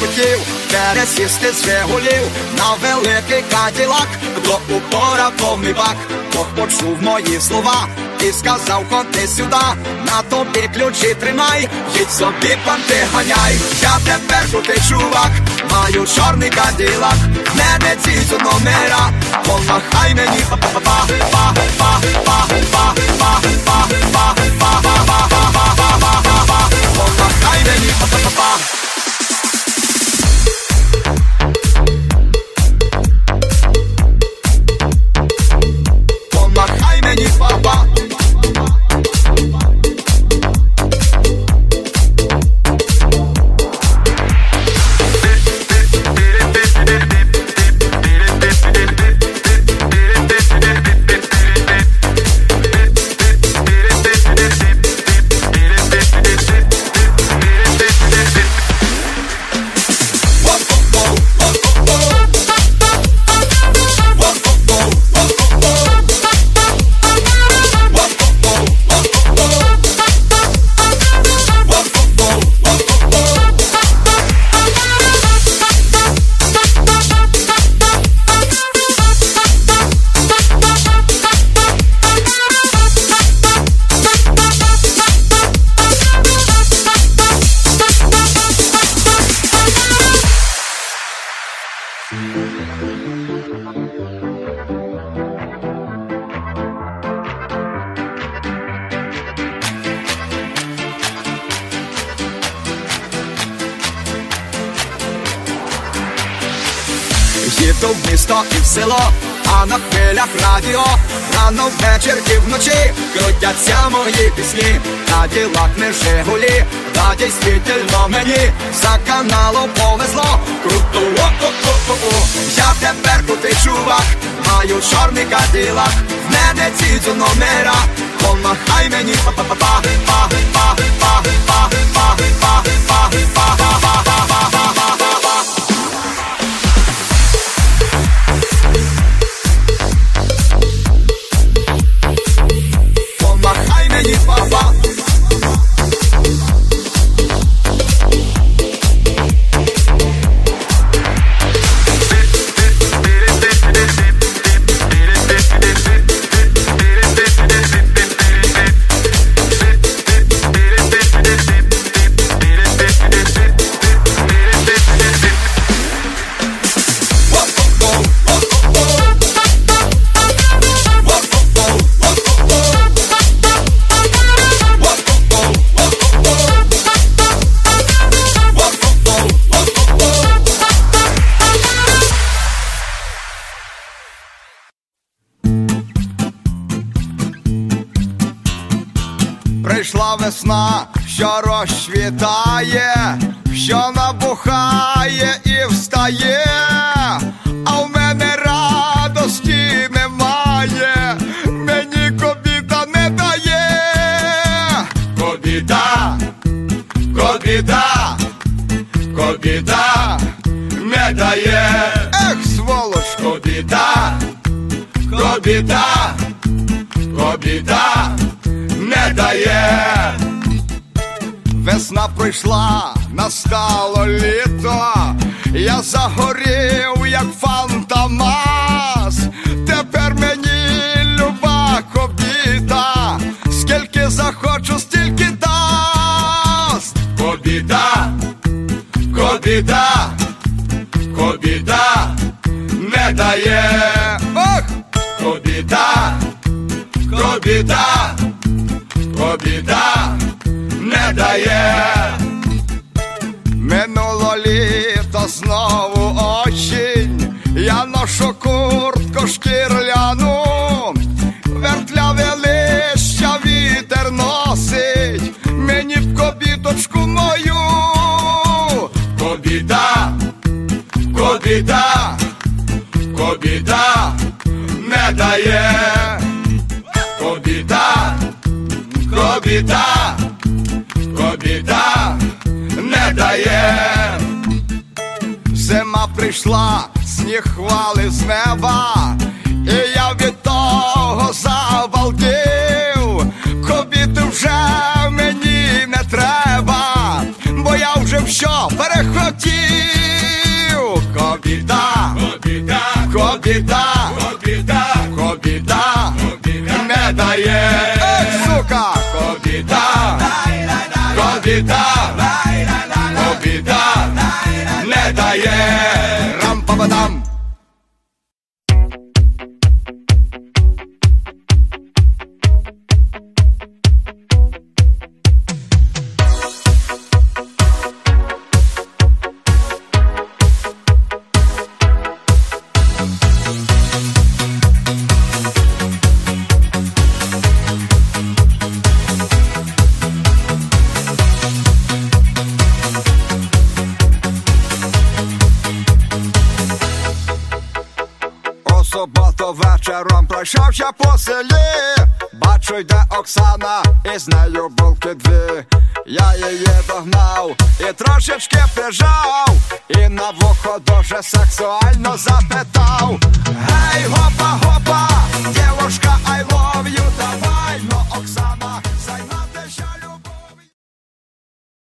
хотів пересісти з Жигулів на великий каділак, до упора повний бак, Бог почув мої слова і сказав, ходи сюди, на тобі ключі тримай, їдь собі панти ганяй, я тепер крутий чувак, маю чорний каділак, мене цізю номера, помахай мені. Помахай Je to město i v selo, а на хвилях радіо рано ввечір і вночі крутяться мої пісні, на ділах не жигулі, та дійсно мені за каналом повезло. Круто, о-о-о-о-о я тепер крутий чувак, маю чорний кадилак, в мене ці номера, помахай мені, па-па-па-па, па-па-па-па. Прийшла весна, що розцвітає, що набухає і встає, а в мене радості немає, мені кобіта не дає. Кобіта, кобіта, кобіта не дає. Ех, сволоч, кобіта, кобіта, кобіта не дає. Весна прийшла, настало літо, я загорів, як фантомас. Тепер мені люба кобіта, скільки захочу, стільки дасть. Кобіта, кобіта, кобіта не дає. Дає. Минуло літо знову осінь, я ношу куртку шкірляну, вертляве лища вітер носить, мені в кобіточку мою. Кобіта, кобіта, кобіта не дає. Кобіта, кобіта, вмирає, зима прийшла, сніг хвали з неба, і я від того завалдів, кобіти вже мені не треба, бо я вже все перехотів, кобіта, кобіта, кобіта, кобіта, кобіта, не дає, Ей, сука, кобіта, кобіта не суботу вечором пройшовся по селі, бачу, йде Оксана, і з нею булки дві. Я її догнав і трошечки прижав, і на вухо дуже сексуально запитав. Гей, гопа, гопа, дівушка, I love you